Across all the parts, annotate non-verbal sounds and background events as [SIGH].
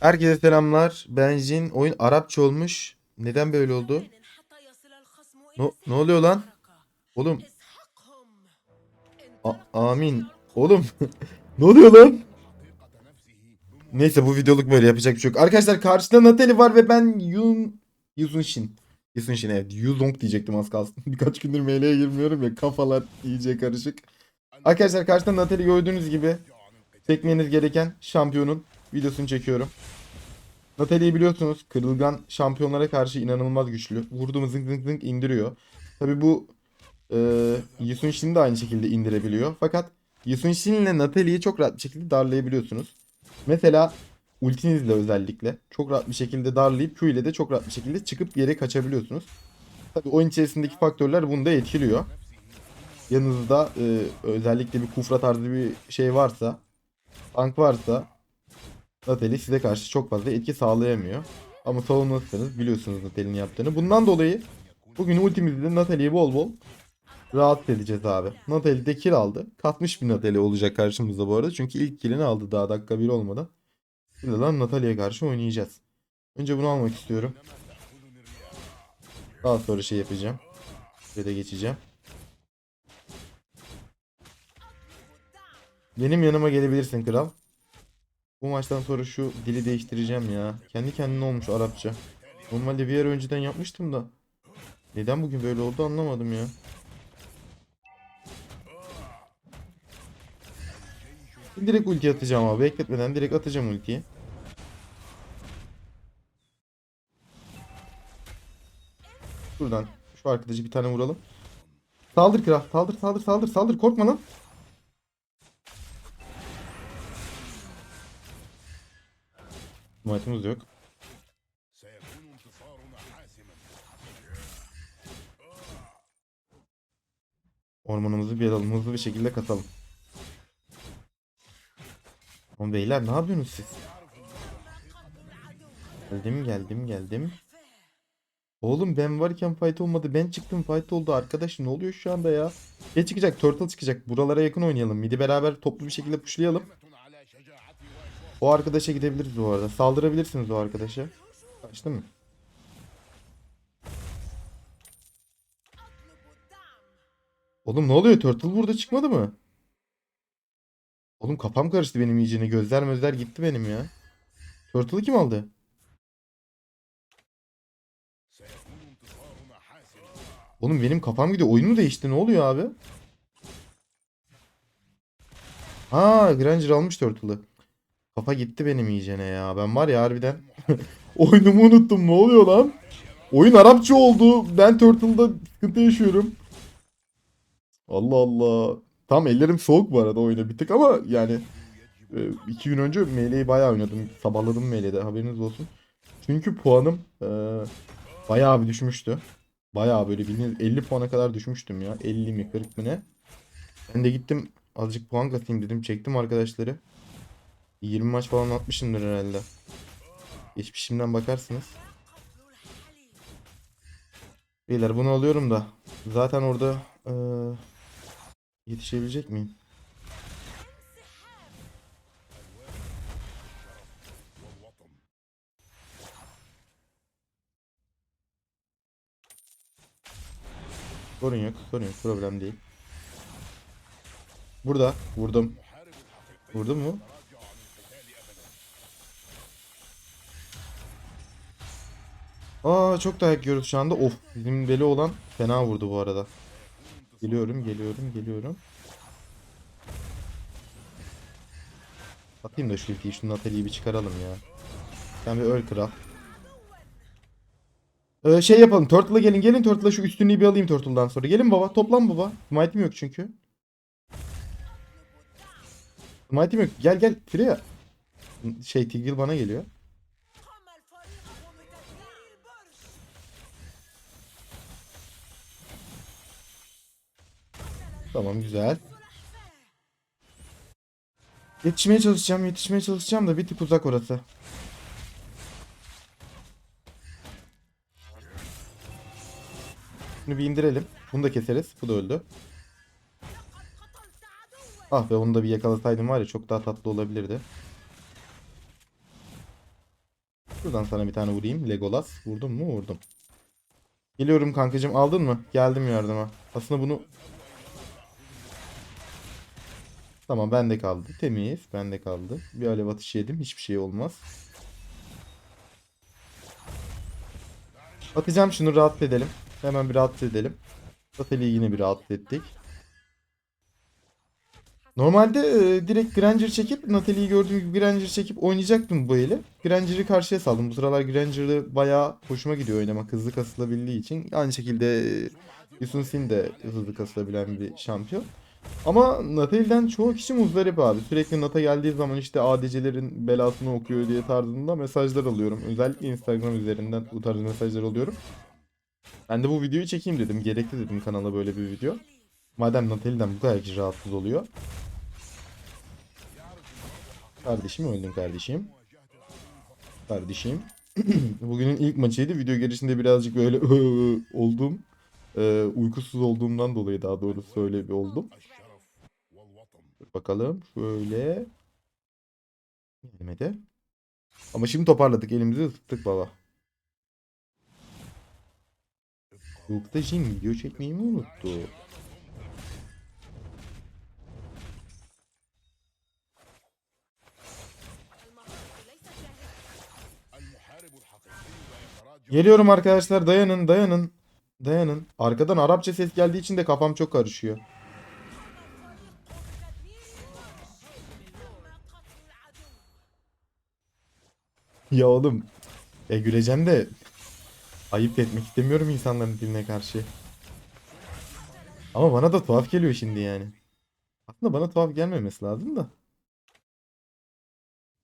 Herkese selamlar. Benzin oyun Arapça olmuş. Neden böyle oldu? No, ne oluyor lan? Oğlum. A- amin. Oğlum. [LAUGHS] ne oluyor lan? Neyse bu videoluk böyle yapacak bir şey yok. Arkadaşlar karşıda Natalie var ve ben Yun Yuzun Shin. Yuzun Shin evet. Yuzong diyecektim az kalsın. [LAUGHS] Birkaç gündür meleğe girmiyorum ya kafalar iyice karışık. Arkadaşlar karşıda Natalie gördüğünüz gibi çekmeniz gereken şampiyonun videosunu çekiyorum. Natalie'yi biliyorsunuz kırılgan şampiyonlara karşı inanılmaz güçlü. Vurduğum zınk zınk zınk indiriyor. Tabi bu e, Yusun Shin'i de aynı şekilde indirebiliyor. Fakat Yusun Shin ile Natalie'yi çok rahat bir şekilde darlayabiliyorsunuz. Mesela ultinizle özellikle çok rahat bir şekilde darlayıp Q ile de çok rahat bir şekilde çıkıp yere kaçabiliyorsunuz. Tabi oyun içerisindeki faktörler bunu da etkiliyor. Yanınızda e, özellikle bir kufra tarzı bir şey varsa, tank varsa Natalie size karşı çok fazla etki sağlayamıyor. Ama savunmasınız biliyorsunuz Natalie'nin yaptığını. Bundan dolayı bugün ultimizde Natalie'yi bol bol rahatsız edeceğiz abi. Natalie de kill aldı. Katmış bir Natalie olacak karşımızda bu arada. Çünkü ilk killini aldı daha dakika 1 olmadan. Şimdi lan Natalie'ye karşı oynayacağız. Önce bunu almak istiyorum. Daha sonra şey yapacağım. Ve de geçeceğim. Benim yanıma gelebilirsin kral. Bu maçtan sonra şu dili değiştireceğim ya. Kendi kendine olmuş Arapça. Normalde bir yer önceden yapmıştım da. Neden bugün böyle oldu anlamadım ya. Direkt ulti atacağım abi. Bekletmeden direkt atacağım ultiyi. Buradan şu arkadaşı bir tane vuralım. Saldır kral. Saldır saldır saldır saldır. Korkma lan. Smite'ımız yok. Ormanımızı bir alalım. Hızlı bir şekilde katalım. Oğlum beyler ne yapıyorsunuz siz? Geldim geldim geldim. Oğlum ben varken fight olmadı. Ben çıktım fight oldu. Arkadaş ne oluyor şu anda ya? Ne çıkacak? Turtle çıkacak. Buralara yakın oynayalım. Midi beraber toplu bir şekilde pushlayalım. O arkadaşa gidebiliriz bu arada. Saldırabilirsiniz o arkadaşa. Kaçtı mı? Oğlum ne oluyor? Turtle burada çıkmadı mı? Oğlum kafam karıştı benim iyicene. Gözler mözler gitti benim ya. Turtle'ı kim aldı? Oğlum benim kafam gidiyor. Oyun mu değişti? Ne oluyor abi? Ha, Granger almış Turtle'ı. Kafa gitti benim iyicene ya. Ben var ya harbiden [LAUGHS] oyunumu unuttum. Ne oluyor lan? Oyun Arapça oldu. Ben Turtle'da sıkıntı yaşıyorum. Allah Allah. Tam ellerim soğuk bu arada oyuna bir tık ama yani e, iki gün önce Mele'yi bayağı oynadım. Sabahladım Mele'de haberiniz olsun. Çünkü puanım e, bayağı bir düşmüştü. Bayağı böyle bildiğiniz 50 puana kadar düşmüştüm ya. 50 mi 40 mı ne? Ben de gittim azıcık puan katayım dedim. Çektim arkadaşları. 20 maç falan atmışımdır herhalde. Geçmişimden bakarsınız. Beyler bunu alıyorum da. Zaten orada ee, yetişebilecek miyim? Sorun yok, sorun yok. Problem değil. Burada vurdum. Vurdum mu? Aa çok dayak yiyoruz şu anda. Of bizim deli olan fena vurdu bu arada. Geliyorum geliyorum geliyorum. Atayım da şu ultiyi şu Natalie'yi bir çıkaralım ya. Sen bir öl kral. Ee, şey yapalım. Turtle'a gelin. Gelin Turtle'a şu üstünlüğü bir alayım Turtle'dan sonra. Gelin baba. Toplan baba. Smite'im yok çünkü. Smite'im yok. Gel gel. Freya. Şey Tigreal bana geliyor. Tamam güzel. Yetişmeye çalışacağım, yetişmeye çalışacağım da bir tık uzak orası. Bunu bir indirelim. Bunu da keseriz. Bu da öldü. Ah be onu da bir yakalasaydım var ya çok daha tatlı olabilirdi. Şuradan sana bir tane vurayım. Legolas. Vurdum mu? Vurdum. Geliyorum kankacığım. Aldın mı? Geldim yardıma. Aslında bunu... Tamam bende kaldı. Temiz. Bende kaldı. Bir alev atışı yedim. Hiçbir şey olmaz. Atacağım şunu rahat edelim. Hemen bir rahat edelim. Sateli'yi yine bir rahat ettik. Normalde e, direkt Granger çekip Natalie'yi gördüğüm gibi Granger çekip oynayacaktım bu eli. Granger'ı karşıya saldım. Bu sıralar Granger'ı bayağı hoşuma gidiyor oynamak. Hızlı kasılabildiği için. Aynı şekilde e, Yusun Sin de hızlı kasılabilen bir şampiyon. Ama Natalie'den çoğu kişi muzdarip abi. Sürekli Nata geldiği zaman işte ADC'lerin belasını okuyor diye tarzında mesajlar alıyorum. Özellikle Instagram üzerinden bu tarz mesajlar alıyorum. Ben de bu videoyu çekeyim dedim. Gerekli dedim kanala böyle bir video. Madem Natalie'den bu kadar kişi rahatsız oluyor. Kardeşim öldün kardeşim. Kardeşim. [CLEARS THROAT] Bugünün ilk maçıydı. Video girişinde birazcık böyle [LAUGHS] oldum. Ee, uykusuz olduğumdan dolayı daha doğrusu öyle bir oldum. Bakalım şöyle. Yemedi. Ama şimdi toparladık elimizi ısıttık baba. Yoksa Jim video çekmeyi mi unuttu? Geliyorum arkadaşlar dayanın dayanın. Dayanın. Arkadan Arapça ses geldiği için de kafam çok karışıyor. Ya oğlum. E güleceğim de ayıp etmek istemiyorum insanların diline karşı. Ama bana da tuhaf geliyor şimdi yani. Aslında bana tuhaf gelmemesi lazım da.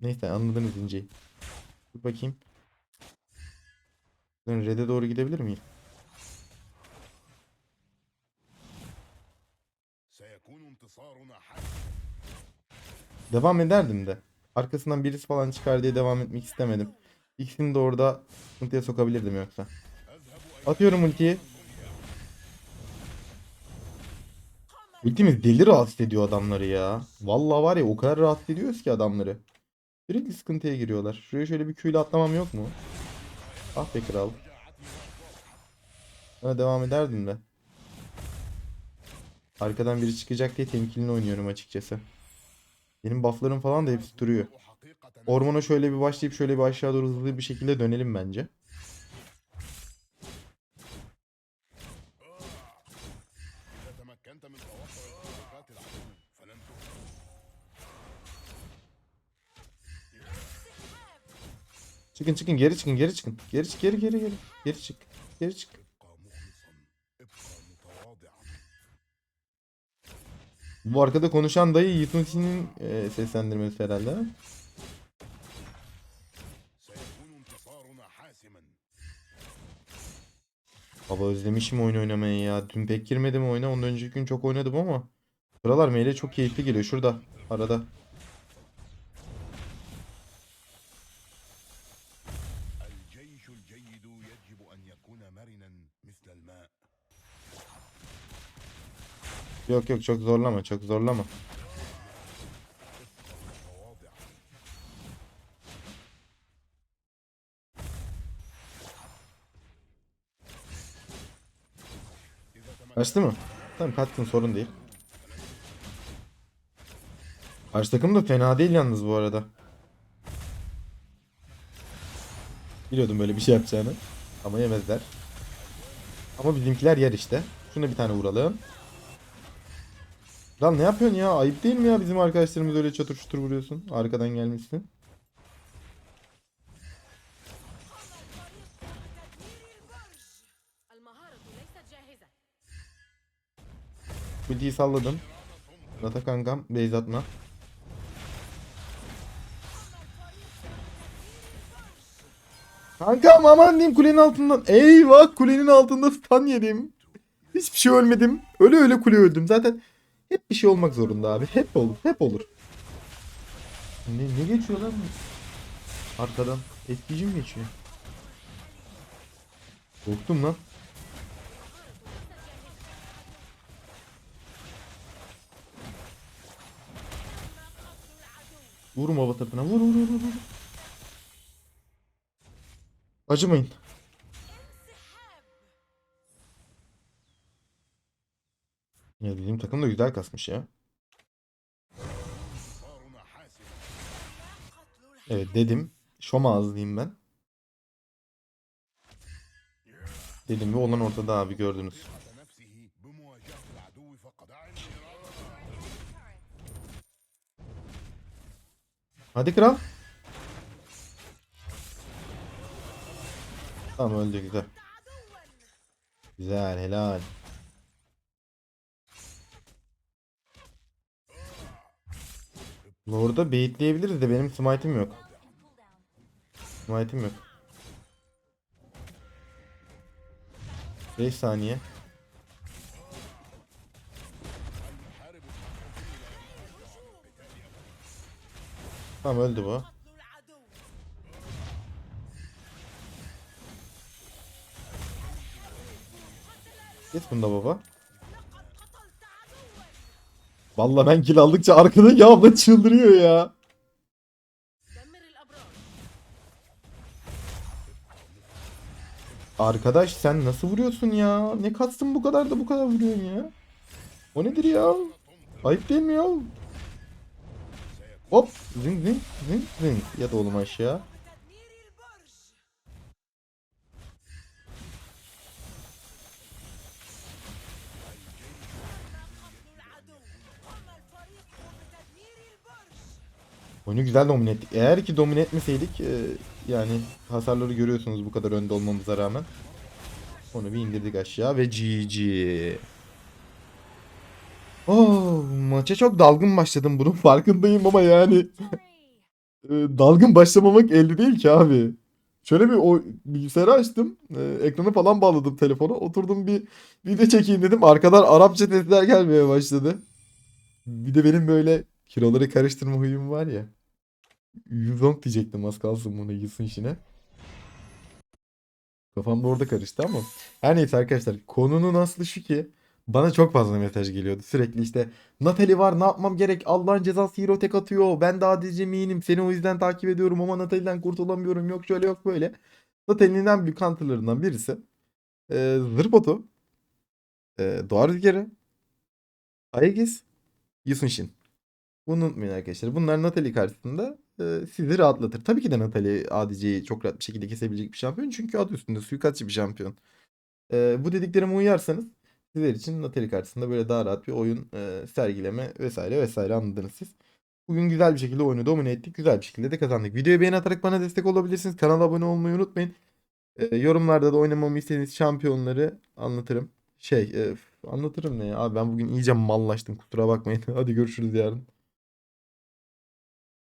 Neyse anladınız inceyi. Dur bakayım. Red'e doğru gidebilir miyim? Devam ederdim de. Arkasından birisi falan çıkar diye devam etmek istemedim. İkisini de orada sıkıntıya sokabilirdim yoksa. Atıyorum ultiyi. Ultimiz deli rahatsız ediyor adamları ya. Vallahi var ya o kadar rahatsız ediyoruz ki adamları. Sürekli sıkıntıya giriyorlar. Şuraya şöyle bir Q'yle atlamam yok mu? Ah be kral. Ona devam ederdim de. Arkadan biri çıkacak diye temkinli oynuyorum açıkçası. Benim bufflarım falan da hepsi duruyor. Ormana şöyle bir başlayıp şöyle bir aşağı doğru hızlı bir şekilde dönelim bence. Çıkın çıkın geri çıkın geri çıkın. Geri çık geri geri geri. Geri çık. Geri çık. Bu arkada konuşan dayı Yitungshi'nin e, seslendirmesi herhalde. Baba özlemişim oyun oynamayı ya. Dün pek girmedim oyuna. Ondan önceki gün çok oynadım ama. Buralar meyle çok keyifli geliyor. Şurada. Arada. Yok yok çok zorlama çok zorlama. Kaçtı mı? Tamam kaçtın sorun değil. Karşı takım da fena değil yalnız bu arada. Biliyordum böyle bir şey yapacağını. Ama yemezler. Ama bizimkiler yer işte. Şuna bir tane vuralım. Lan ne yapıyorsun ya? Ayıp değil mi ya? Bizim arkadaşlarımız öyle çatır çutur vuruyorsun. Arkadan gelmişsin. Ultiyi salladım. Rata kankam base atma. Kankam aman diyeyim kulenin altından. Eyvah kulenin altında stun yedim. Hiçbir şey ölmedim. Öyle öyle kule öldüm. Zaten hep bir şey olmak zorunda abi. Hep olur. Hep olur. Ne, ne geçiyor lan? Arkadan. Etkici mi geçiyor? Korktum lan. Vurma batırtına. Vur vur vur vur. vur. Acımayın. Bizim takım da güzel kasmış ya. Evet dedim. Şoma azlayayım ben. Dedim ve olan ortada abi gördünüz. Hadi kral. Tamam öldü güzel. Güzel helal. Lord'a baitleyebiliriz de benim smite'im yok. Smite'im yok. 5 saniye. Tamam öldü bu. Git bunda baba. Valla ben kill aldıkça arkadaki abla çıldırıyor ya. Arkadaş sen nasıl vuruyorsun ya? Ne kastın bu kadar da bu kadar vuruyorsun ya? O nedir ya? Ayıp değil mi ya? Hop zing zing zing zing. Ya da oğlum aşağı. Oyunu güzel domine ettik. Eğer ki domine etmeseydik e, yani hasarları görüyorsunuz bu kadar önde olmamıza rağmen. Onu bir indirdik aşağı ve GG. Oh, maça çok dalgın başladım bunun farkındayım ama yani [LAUGHS] e, dalgın başlamamak elde değil ki abi. Şöyle bir o bilgisayarı açtım. e, ekranı falan bağladım telefona. Oturdum bir video çekeyim dedim. Arkadan Arapça sesler gelmeye başladı. Bir de benim böyle kiloları karıştırma huyum var ya. Yuzong diyecektim az kalsın bunu Yusun işine. Kafam da orada karıştı ama. Her neyse arkadaşlar konunun aslı şu ki bana çok fazla mesaj geliyordu. Sürekli işte Natalie var ne yapmam gerek Allah'ın cezası hero tek atıyor. Ben daha diyeceğim Seni o yüzden takip ediyorum ama Natalie'den kurtulamıyorum. Yok şöyle yok böyle. Natalie'nin en büyük counterlarından birisi. E, Zırh botu. E, Doğa Rüzgarı. Aegis. Yusun Shin. Bunu unutmayın arkadaşlar. Bunlar Natalie karşısında e, sizi rahatlatır. Tabii ki de Natalie ADC'yi çok rahat bir şekilde kesebilecek bir şampiyon. Çünkü adı üstünde suikastçı bir şampiyon. E, bu dediklerime uyarsanız sizler için Natalie karşısında böyle daha rahat bir oyun e, sergileme vesaire vesaire anladınız siz. Bugün güzel bir şekilde oyunu domine ettik. Güzel bir şekilde de kazandık. Videoyu beğeni atarak bana destek olabilirsiniz. Kanala abone olmayı unutmayın. E, yorumlarda da oynamamı istediğiniz şampiyonları anlatırım. Şey e, anlatırım ne ya. Abi ben bugün iyice mallaştım. Kusura bakmayın. [LAUGHS] Hadi görüşürüz yarın.